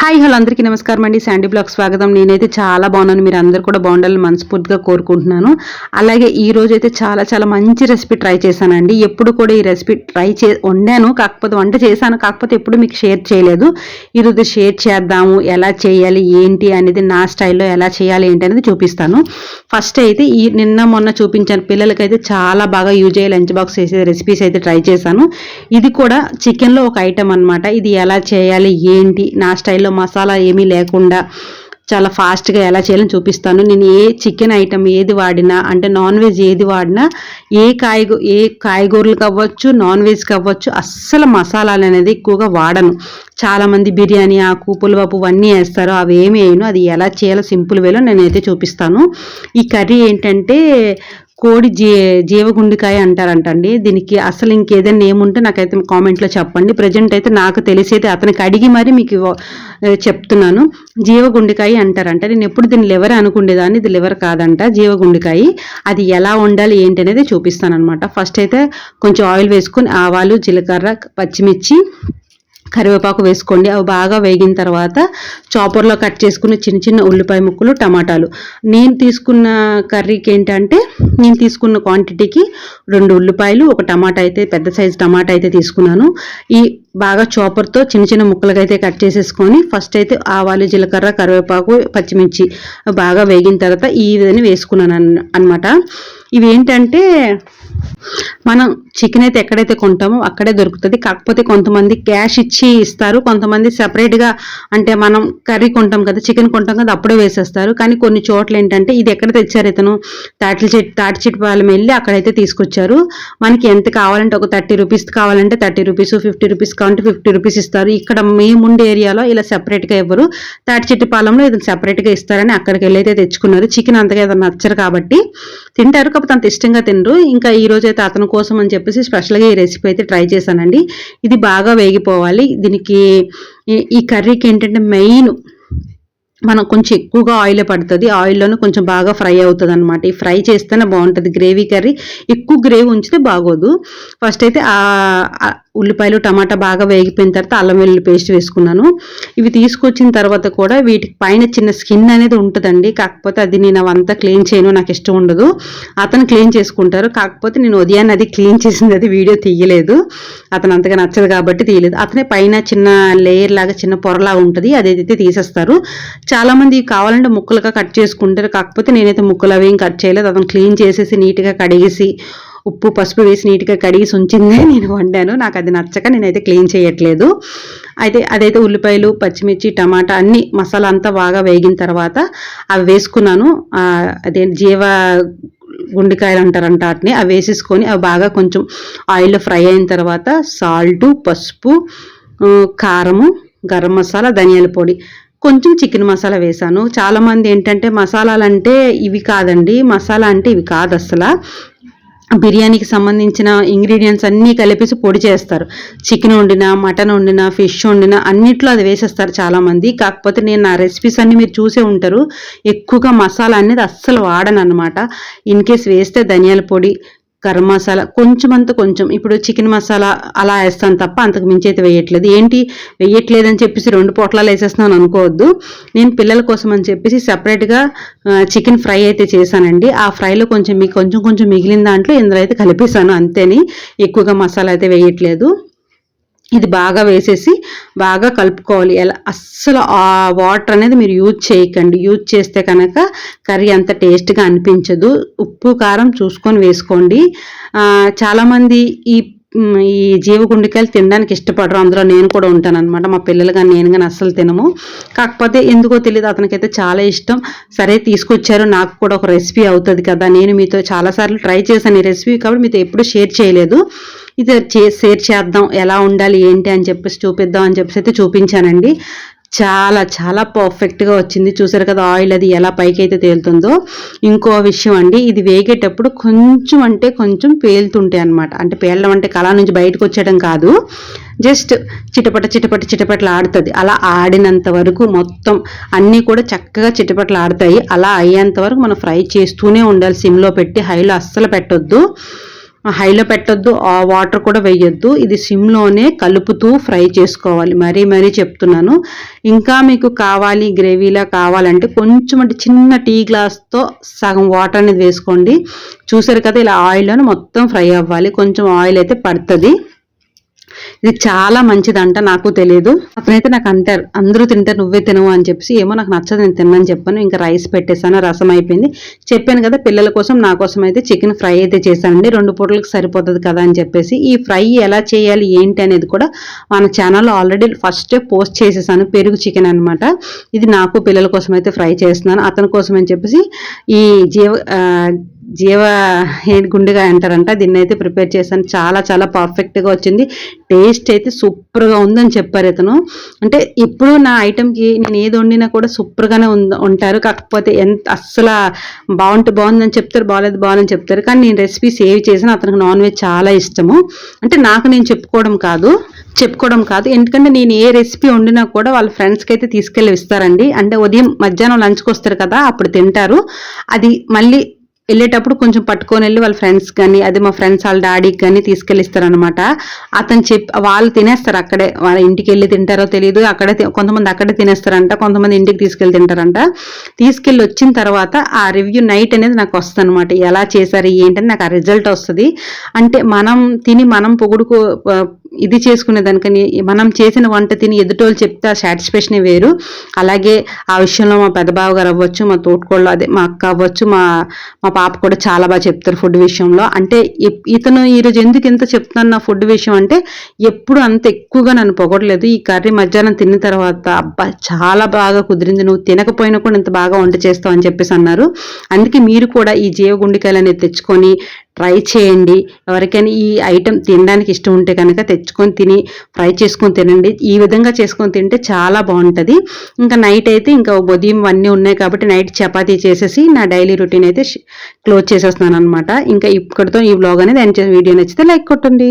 Hi hello అందరికీ నమస్కారం అండి. శాండీ బ్లాగ్ స్వాగతం. నేనైతే చాలా బాగున్నాను. మీరు అందరు కూడా బాగుండాలని మనస్ఫూర్తిగా కోరుకుంటున్నాను. అలాగే ఈ రోజు అయితే చాలా చాలా మంచి రెసిపీ ట్రై చేశానండి. ఎప్పుడు కూడా ఈ రెసిపీ ట్రై చే వండాను. కాకపోతే వంట చేశాను. కాకపోతే ఎప్పుడు మీకు షేర్ చేయలేదు. ఈరోజు షేర్ చేద్దాము. ఎలా చేయాలి? ఏంటి అనేది నా స్టైల్లో ఎలా చేయాలి? ఏంటి అనేది చూపిస్తాను. ఫస్ట్ అయితే ఈ నిన్న మొన్న చూపించాను. పిల్లలకైతే చాలా బాగా యూజ్ అయ్యే లంచ్ బాక్స్ చేసే రెసిపీస్ అయితే ట్రై చేశాను. ఇది కూడా చికెన్లో ఒక ఐటమ్ అనమాట ఇది ఎలా చేయాలి? ఏంటి? నా స్టైల్లో మసాలా ఏమీ లేకుండా చాలా ఫాస్ట్గా ఎలా చేయాలని చూపిస్తాను. నేను ఏ చికెన్ ఐటమ్ ఏది వాడినా అంటే నాన్ వెజ్ ఏది వాడినా ఏ కాయగూ ఏ కాయగూరలు కావచ్చు నాన్ వెజ్ కావచ్చు అస్సలు మసాలాలు అనేది ఎక్కువగా వాడను. చాలామంది బిర్యానీ ఆకు పులిపప్పు ఇవన్నీ వేస్తారు. అవి ఏమి వేయను. అది ఎలా చేయాలో సింపుల్ వేలో నేనైతే చూపిస్తాను. ఈ కర్రీ ఏంటంటే కోడి జీ జీవగుండికాయ అంటారంటండి. దీనికి అసలు ఇంకేదైనా ఏముంటే నాకైతే కామెంట్లో చెప్పండి. ప్రజెంట్ అయితే నాకు తెలిసైతే అతనికి అడిగి మరి మీకు చెప్తున్నాను. జీవగుండికాయ అంటారంట. నేను ఎప్పుడు దీన్ని లివర్ అనుకుండేదాన్ని. ఇది లివర్ కాదంట జీవగుండికాయ. అది ఎలా ఉండాలి ఏంటి అనేది చూపిస్తాను అనమాట ఫస్ట్ అయితే కొంచెం ఆయిల్ వేసుకొని ఆవాలు జీలకర్ర పచ్చిమిర్చి కరివేపాకు వేసుకోండి. అవి బాగా వేగిన తర్వాత చాపర్లో కట్ చేసుకున్న చిన్న చిన్న ఉల్లిపాయ ముక్కలు టమాటాలు. నేను తీసుకున్న కర్రీకి ఏంటంటే నేను తీసుకున్న క్వాంటిటీకి రెండు ఉల్లిపాయలు ఒక టమాటా అయితే పెద్ద సైజు టమాటా అయితే తీసుకున్నాను. ఈ బాగా చాపర్తో చిన్న చిన్న ముక్కలుగా అయితే కట్ చేసేసుకొని ఫస్ట్ అయితే ఆవాలు జీలకర్ర కరివేపాకు పచ్చిమిర్చి బాగా వేగిన తర్వాత ఈ విధంగా వేసుకున్నాను అనమాట ఇవి ఏంటంటే మనం చికెన్ అయితే ఎక్కడైతే కొంటామో అక్కడే దొరుకుతుంది. కాకపోతే కొంతమంది క్యాష్ ఇచ్చి ఇస్తారు. కొంతమంది సపరేట్గా అంటే మనం కర్రీ కొంటాం కదా చికెన్ కొంటాం కదా అప్పుడే వేసేస్తారు. కానీ కొన్ని చోట్ల ఏంటంటే ఇది ఎక్కడ తెచ్చారు ఇతను? తాటి చెట్టు తాటి చెట్టు పాలెం వెళ్ళి అక్కడైతే తీసుకొచ్చారు. మనకి ఎంత కావాలంటే ఒక థర్టీ రూపీస్ కావాలంటే థర్టీ రూపీస్ ఫిఫ్టీ రూపీస్ కావాలంటే ఫిఫ్టీ రూపీస్ ఇస్తారు. ఇక్కడ మేముండే ఏరియాలో ఇలా సపరేట్గా ఇవ్వరు తాటి చెట్టు పాలెంలో ఇది సపరేట్గా ఇస్తారని అక్కడికి వెళ్ళి అయితే తెచ్చుకున్నారు. చికెన్ అంతగా ఏదైనా నచ్చరు కాబట్టి తింటారు. కాకపోతే అంత ఇష్టంగా తినరు. ఇంకా ఈ రోజు అయితే అతని కోసం అని చెప్పేసి స్పెషల్గా ఈ రెసిపీ అయితే ట్రై చేశానండి. ఇది బాగా వేగిపోవాలి. దీనికి ఈ కర్రీకి ఏంటంటే మెయిన్ మనం కొంచెం ఎక్కువగా ఆయిల్ పడుతుంది. ఆయిల్లోనే కొంచెం బాగా ఫ్రై అవుతుంది అనమాట ఈ ఫ్రై చేస్తేనే బాగుంటుంది. గ్రేవీ కర్రీ ఎక్కువ గ్రేవీ ఉంచితే బాగోదు. ఫస్ట్ అయితే ఉల్లిపాయలు టమాటా బాగా వేగిపోయిన తర్వాత అల్లం వెల్లుల్లి పేస్ట్ వేసుకున్నాను. ఇవి తీసుకొచ్చిన తర్వాత కూడా వీటికి పైన చిన్న స్కిన్ అనేది ఉంటుందండి. కాకపోతే అది నేను అవంతా క్లీన్ చేయను నాకు ఇష్టం ఉండదు. అతను క్లీన్ చేసుకుంటారు. కాకపోతే నేను ఉదయాన్నే అది క్లీన్ చేసింది అది వీడియో తీయలేదు. అతను అంతగా నచ్చదు కాబట్టి తీయలేదు. అతనే పైన చిన్న లేయర్ లాగా చిన్న పొరలాగా ఉంటుంది. అదైతే తీసేస్తారు. చాలామంది కావాలంటే ముక్కలుగా కట్ చేసుకుంటారు. కాకపోతే నేనైతే ముక్కలు అవి ఏం కట్ చేయలేదు. అతను క్లీన్ చేసేసి నీట్గా కడిగేసి ఉప్పు పసుపు వేసి నీట్గా కడిగి ఉంచిందే నేను వండాను. నాకు అది నచ్చక నేనైతే క్లీన్ చేయట్లేదు. అయితే అదైతే ఉల్లిపాయలు పచ్చిమిర్చి టమాటా అన్ని మసాలా అంతా బాగా వేగిన తర్వాత అవి వేసుకున్నాను. అదే జీవ గుండెకాయలు అంటారంట వాటిని. అవి వేసేసుకొని అవి బాగా కొంచెం ఆయిల్లో ఫ్రై అయిన తర్వాత సాల్టు పసుపు కారము గరం మసాలా ధనియాల పొడి. కొంచెం చికెన్ మసాలా వేసాను చాలామంది ఏంటంటే మసాలాలు అంటే ఇవి కాదండి. మసాలా అంటే ఇవి కాదు అసలు. బిర్యానీకి సంబంధించిన ఇంగ్రీడియంట్స్ అన్నీ కలిపేసి పొడి చేస్తారు. చికెన్ వండినా మటన్ వండినా ఫిష్ వండినా అన్నిట్లో అది వేసేస్తారు చాలామంది. కాకపోతే నేను నా రెసిపీస్ అన్నీ మీరు చూసే ఉంటారు. ఎక్కువగా మసాలా అనేది అస్సలు వాడను అనమాట ఇన్ కేస్ వేస్తే ధనియాల పొడి గరం మసాలా కొంచెం అంత కొంచెం. ఇప్పుడు చికెన్ మసాలా అలా వేస్తాను తప్ప అంతకు మించి అయితే వేయట్లేదు. ఏంటి? వేయట్లేదు అని చెప్పేసి రెండు పొట్లాలు వేసేస్తున్నాను అనుకోవద్దు. నేను పిల్లల కోసం అని చెప్పేసి సపరేట్గా చికెన్ ఫ్రై అయితే చేశానండి. ఆ ఫ్రైలో కొంచెం మీకు కొంచెం కొంచెం మిగిలిన దాంట్లో ఇందులో అయితే కలిపేశాను. అంతేని ఎక్కువగా మసాలా అయితే వేయట్లేదు. ఇది బాగా వేసేసి బాగా కలుపుకోవాలి. ఎలా అస్సలు ఆ వాటర్ అనేది మీరు యూజ్ చేయకండి. యూజ్ చేస్తే కనుక కర్రీ అంత టేస్ట్గా అనిపించదు. ఉప్పు కారం చూసుకొని వేసుకోండి. చాలామంది ఈ ఈ జీవగుండికాయలు తినడానికి ఇష్టపడరు. అందులో నేను కూడా ఉంటాను అనమాట మా పిల్లలు కానీ నేను కానీ అస్సలు తినము. కాకపోతే ఎందుకో తెలియదు అతనికైతే చాలా ఇష్టం. సరే తీసుకొచ్చారు. నాకు కూడా ఒక రెసిపీ అవుతుంది కదా. నేను మీతో చాలాసార్లు ట్రై చేశాను ఈ రెసిపీ. కాబట్టి మీతో ఎప్పుడు షేర్ చేయలేదు. ఇది షేర్ చేద్దాం ఎలా ఉండాలి ఏంటి అని చెప్పేసి చూపిద్దాం అని చెప్పేసి అయితే చూపించానండి. చాలా చాలా పర్ఫెక్ట్గా వచ్చింది. చూసారు కదా ఆయిల్ అది ఎలా పైకి అయితే తేలుతుందో. ఇంకో విషయం అండి ఇది వేగేటప్పుడు కొంచెం అంటే కొంచెం పేలుతుంటాయి అనమాట అంటే పేలడం అంటే కళ నుంచి బయటకు వచ్చేయడం కాదు. జస్ట్ చిటపట చిటపట చిటపటలు ఆడుతుంది. అలా ఆడినంత వరకు మొత్తం అన్నీ కూడా చక్కగా చిటపటలు ఆడతాయి. అలా అయ్యేంత వరకు మనం ఫ్రై చేస్తూనే ఉండాలి. సిమ్లో పెట్టి హైలో అస్సలు పెట్టొద్దు. హైలో పెట్టొద్దు ఆ వాటర్ కూడా వేయొద్దు. ఇది సిమ్లోనే కలుపుతూ ఫ్రై చేసుకోవాలి. మరీ మరీ చెప్తున్నాను. ఇంకా మీకు కావాలి గ్రేవీలా కావాలంటే కొంచెం అంటే చిన్న టీ గ్లాస్తో సగం వాటర్ అనేది వేసుకోండి. చూసారు కదా ఇలా ఆయిల్ మొత్తం ఫ్రై అవ్వాలి. కొంచెం ఆయిల్ అయితే పడుతుంది. ఇది చాలా మంచిదంట నాకు తెలియదు అతనైతే నాకు అంటారు అందరూ తింటారు నువ్వే తినవు అని చెప్పి ఏమో నాకు నచ్చదు నేను తిన్నాను చెప్పాను ఇంకా రైస్ పెట్టేశాను రసం అయిపోయింది. చెప్పాను కదా పిల్లల కోసం నా కోసం అయితే చికెన్ ఫ్రై అయితే చేశానండి. రెండు పూటలకు సరిపోతుంది కదా అని చెప్పేసి ఈ ఫ్రై ఎలా చేయాలి ఏంటి అనేది కూడా మన ఛానల్లో ఆల్రెడీ ఫస్ట్ పోస్ట్ చేసేసాను పెరుగు చికెన్ అనమాట ఇది నాకు పిల్లల కోసం అయితే ఫ్రై చేస్తున్నాను అతని కోసం అని చెప్పేసి ఈ జీవ జీవ గుండెగా అంటారంట. దీన్ని అయితే ప్రిపేర్ చేశాను. చాలా చాలా పర్ఫెక్ట్గా వచ్చింది. టేస్ట్ అయితే సూపర్గా ఉందని చెప్పారు ఇతను. అంటే ఇప్పుడు నా ఐటెంకి నేను ఏది వండినా కూడా సూపర్గానే ఉంటారు. కాకపోతే ఎంత అస్సలు బాగుంటే బాగుందని చెప్తారు బాగాలేదు బాగుందని చెప్తారు. కానీ నేను రెసిపీ సేవ్ చేసిన అతనికి నాన్ వెజ్ చాలా ఇష్టము. అంటే నాకు నేను చెప్పుకోవడం కాదు చెప్పుకోవడం కాదు. ఎందుకంటే నేను ఏ రెసిపీ వండినా కూడా వాళ్ళ ఫ్రెండ్స్కి అయితే తీసుకెళ్ళి ఇస్తారండి. అంటే ఉదయం మధ్యాహ్నం లంచ్కి వస్తారు కదా అప్పుడు తింటారు. అది మళ్ళీ వెళ్ళేటప్పుడు కొంచెం పట్టుకొని వెళ్ళి వాళ్ళ ఫ్రెండ్స్ కానీ అదే మా ఫ్రెండ్స్ వాళ్ళ డాడీకి కానీ తీసుకెళ్ళిస్తారనమాట అతను చెప్పి వాళ్ళు తినేస్తారు అక్కడే. వాళ్ళ ఇంటికి వెళ్ళి తింటారో తెలియదు అక్కడే కొంతమంది అక్కడే తినేస్తారంట కొంతమంది ఇంటికి తీసుకెళ్ళి తింటారంట. తీసుకెళ్ళి వచ్చిన తర్వాత ఆ రివ్యూ నైట్ అనేది నాకు వస్తుంది అనమాట ఎలా చేశారు ఏంటని నాకు ఆ రిజల్ట్ వస్తుంది. అంటే మనం తిని మనం పొగుడుకో ఇది చేసుకునే దానికని మనం చేసిన వంట తిని ఎదుటోళ్ళు చెప్తే ఆ సాటిస్ఫాక్షనే వేరు. అలాగే ఆ విషయంలో మా పెద్ద బావ గారు అవ్వచ్చు మా తోటకోళ్ళు అదే మా అక్క అవ్వచ్చు మా మా పాప కూడా చాలా బాగా చెప్తారు ఫుడ్ విషయంలో. అంటే ఇతను ఈరోజు ఎందుకు ఎంత చెప్తున్నాను నా ఫుడ్ విషయం అంటే ఎప్పుడు అంత ఎక్కువగా నన్ను పొగడలేదు. ఈ కర్రీ మధ్యాహ్నం తిన్న తర్వాత అబ్బా చాలా బాగా కుదిరింది. నువ్వు తినకపోయినా కూడా ఇంత బాగా వంట చేస్తావు అని చెప్పేసి అన్నారు. అందుకే మీరు కూడా ఈ జీవగుండికాయలు అనేది తెచ్చుకొని ట్రై చేయండి. ఎవరికైనా ఈ ఐటెం తినడానికి ఇష్టం ఉంటే కనుక తెచ్చుకొని తిని ఫ్రై చేసుకొని తినండి. ఈ విధంగా చేసుకొని తింటే చాలా బాగుంటుంది. ఇంకా నైట్ అయితే ఇంకా ఉదయం అన్నీ ఉన్నాయి కాబట్టి నైట్ చపాతీ చేసేసి నా డైలీ రొటీన్ అయితే క్లోజ్ చేసేస్తున్నాను అనమాట ఇంకా ఇక్కడితో ఈ బ్లాగ్ అనేది ఎండ్ వీడియో నచ్చితే లైక్ కొట్టండి.